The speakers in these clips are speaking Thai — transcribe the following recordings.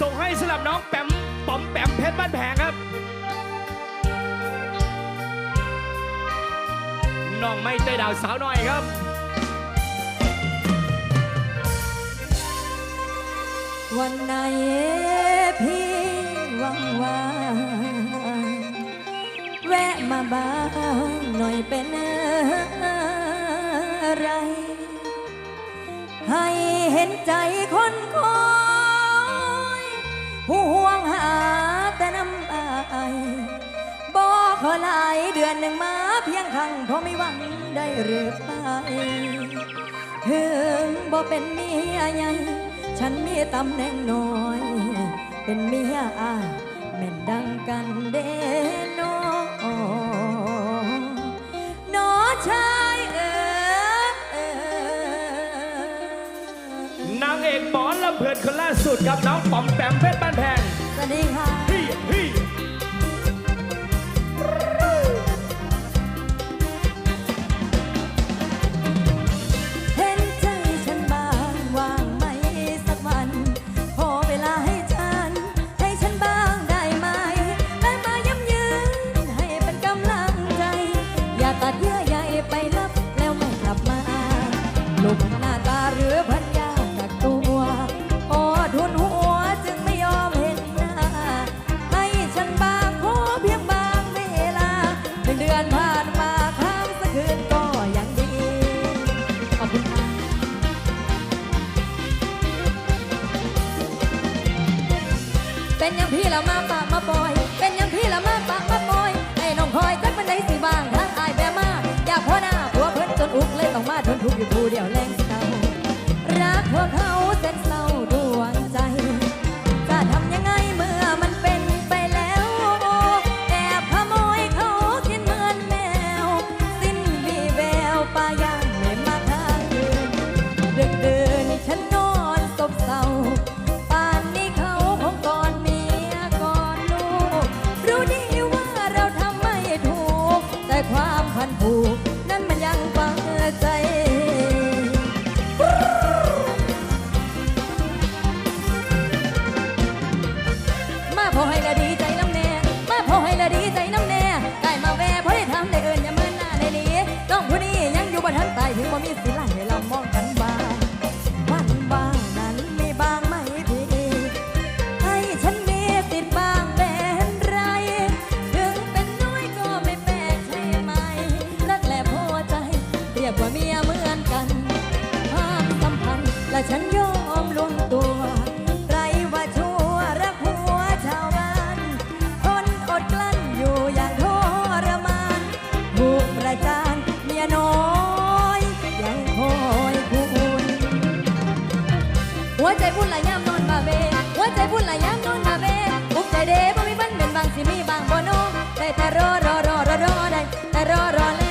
ส่งให้สำหรับน้องแปมป๋อมแปมเพชรบ้านแพงครับ น้องไม่เตยดาวสาวหน้อยครับ วันไหนพี่ว่างว่างแวะมาบ้างหน่อยเป็นอะไร ให้เห็นใจคนคอย ผู้ห่วงหาแต่น้ำอายบอกขอหลายเดือนหนึ่งมาเพียงครั้งเพราะไม่หวังได้หรือไปถึงบ่เป็นเมียใหญ่ฉันมีตำแหน่งน้อย เป็นเมียอาแม่นดังกันเด้นอน้อชายเอ๋ยนางเอกหมอลำเพลินคนล่าสุดครับน้องป๋อมแปมเพชรบ้าน วัสดีค่ะ เห็นใจฉันบ้างว่างไหมสักวันขอเวลาให้ฉัน ให้ฉันบ้างได้ไหม ได้มาย้ำยืนให้เป็นกำลังใจ อย่าตัดเยื่อใยไปลับแล้วไม่กลับมาลุก พี่ละมาปะมาปล่อย เป็นยังพี่ละมาปะมาปล่อยให้น้องคอยจักเป็นไดสิบางทางอายแบมา อยากพ่อหน้าผัวเพิ่นจนอุกเลยต้องมาทนทุกข์อยู่ผู้เดียว I 密 หัวใจพุ่นไหลยามนอนมาเบหัวใจพุ่นไหลยามนอนมาเบปุกใจเด้บ่มีบันเป็นบางสิมีบางบ่โนได้แต่รอรอรอรอรอได้แต่รอรอเล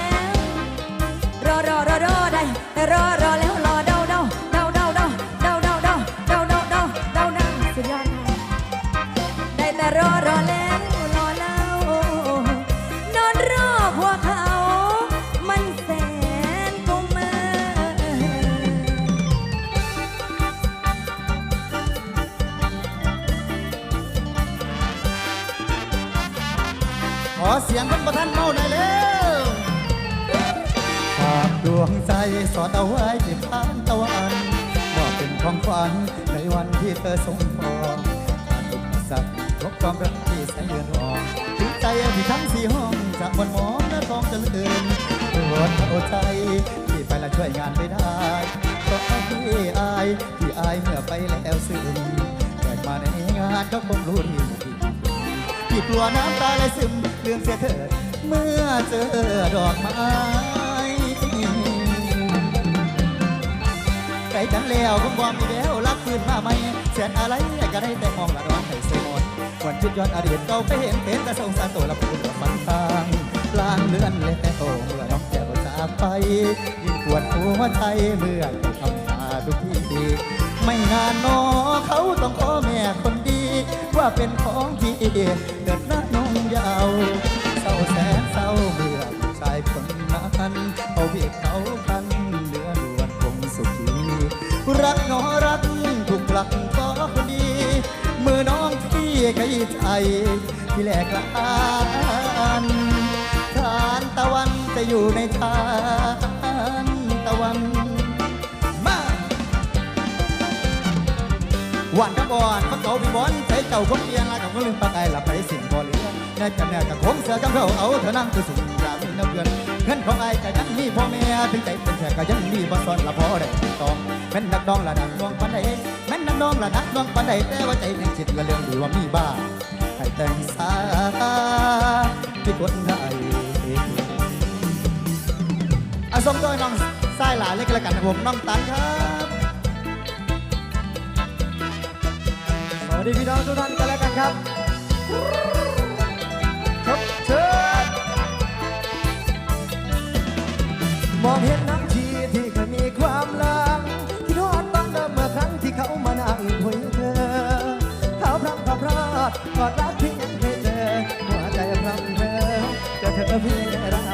สียงคนประท่านเมาหน่อยเร็วฝากดวงใจสอดเอาไว้ที่พานตะวันว่าเป็นของขวัญในวันที่เธอส่งพรผ่านอุปสรรคพบความรักที่แสนเยือนหอมถึงใจที่ทั้งสี่ห้องจากวันหมอนและทองจะลื่นปวดเข้าใจที่ไปและช่วยงานไม่ได้เพราะที่อายที่อายเมื่อไปแล้วซึ้งแต่มาในงานก็คงรู้ดี ที่กลัวน้ำตาไหลซึมเรื่องเสียเถิดเมื่อเจอดอกไม้ไกลกันแล้วคงบ่มีแล้วรักคืนมาไหมแสนอะไรก็ได้แต่มองละร้อนให้เสียหมดวันคิดย้อนอดีตเก่าไปเห็นเป็นแต่สงสารตัวละพูดว่าฝันทางลางเลือนแล้วเมื่อน้องแก้วจากไปยิ่งปวดหัวใจเมื่อได้ทำตาทุกทีไม่นานนอเขาต้องขอแม่คนดี ว่าเป็นของพี่เกิดหน้าน้องยาวเศร้าแสนเศร้าเมื่อชายคนนั้นเอาเบียดเขาคันเหลือลวนคงสุขีรักหนอรักถูกหลักก็คนดี มือขยี้ใจที่แหลกลานทานตะวันจะอยู่ในทานตะวัน หวานกับอนพักเขาพี่บอลใจเจ้าคงเอียงลากับคนลืมปากไอหลับไปสิ่งบ่เหลือแน่จะแน่กับคงเสือกับเขาเอาเธอนั่งคือสูงอย่ามีน้ำเพื่อนเงินของไอ้ก็ยังมีพ่อแม่ถึงใจเป็นแขกก็ยังมีบ่ซ้อนละพอได้ติดต่อแม่นนักดองละนักดองปันใดแม่นนักดองละนักดองปันใดแต่ว่าใจยังคิดละเรื่องดีว่ามีบ้าให้แต่งสาที่คนไทยอาสมโดยน้องสายหลานเล็กละกันนะผมน้องตันครับ ดีพี่น้องทุกท่านกันแล้วกันครับ ครับเชิญมองเห็นน้ำชีที่เคยมีความหลังคิดฮอดตอนเดิมเมื่อครั้งที่เขามานั่งคุยเธอเขาพลังพระพลาดกอดรักที่ยังเคยเจอหัวใจพลังเธอจอเธอพี่ราวรา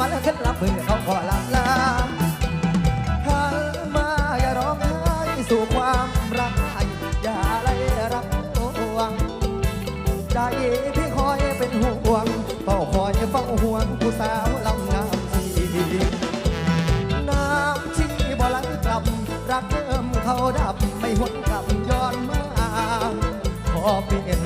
มาแล้วขึ้นรับมือเขาขอลาลาหันมาอย่าร้องไห้สู่ความรักให้อย่าไล่รักห่วงใจพี่คอยเป็นห่วงเฝ้าคอยเฝ้าห่วงผู้สาวลำงามชีน้ำชีบ่ไหลกลับรักเดิมเขาดับไม่หวนกลับย้อนมาขอเปลี่ยน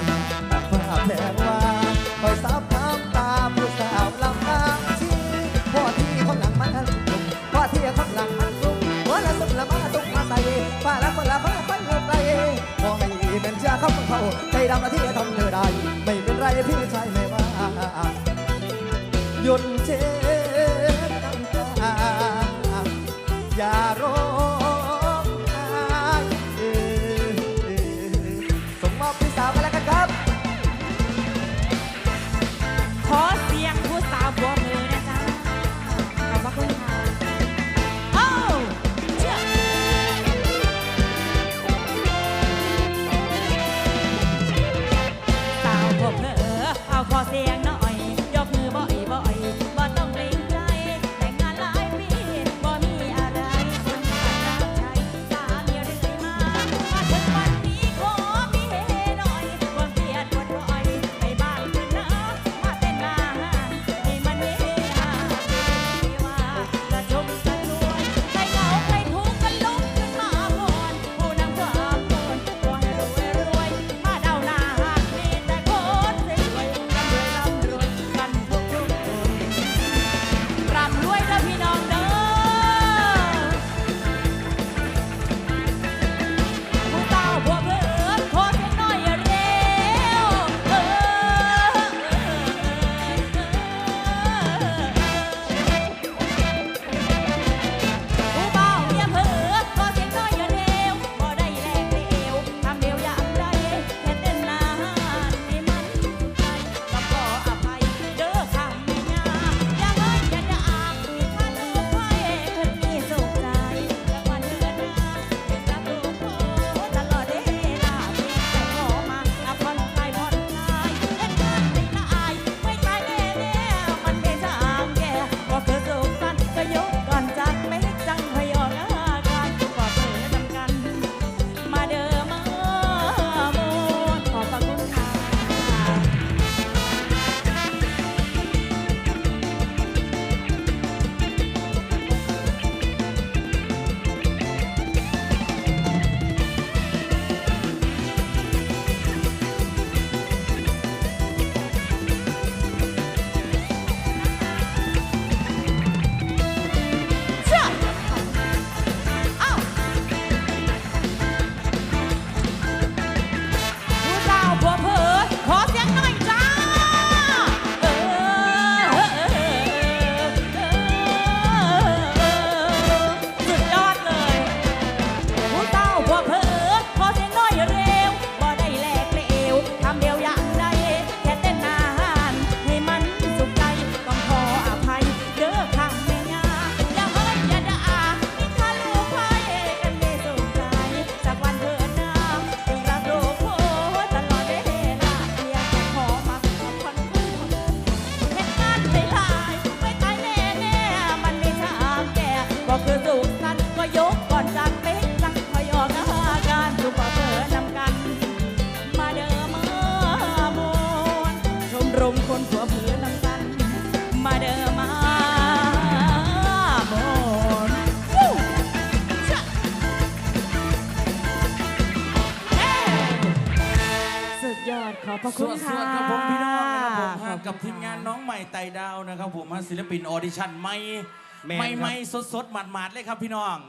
เขาใจดำละที่ทำเธอได้ ไม่เป็นไรพี่ชายไม่ว่าหยุดเช็ดน้ำตาอย่าร้อ อน้ำกันมาเดิมมาบนวู้ชะเอ้สุดยอดขอบพระสคุณวัสค่ะดีครับผมพี่น้องนะครับผมฮะขอกับคุณทีมงานค่ะน้องใหม่ไต่ดาวนะครับผมฮะศิลปินออดิชั่นใหม่แม่นใหม่ครับ ใหม่สดสดๆหมาดๆเลยครับพี่น้อง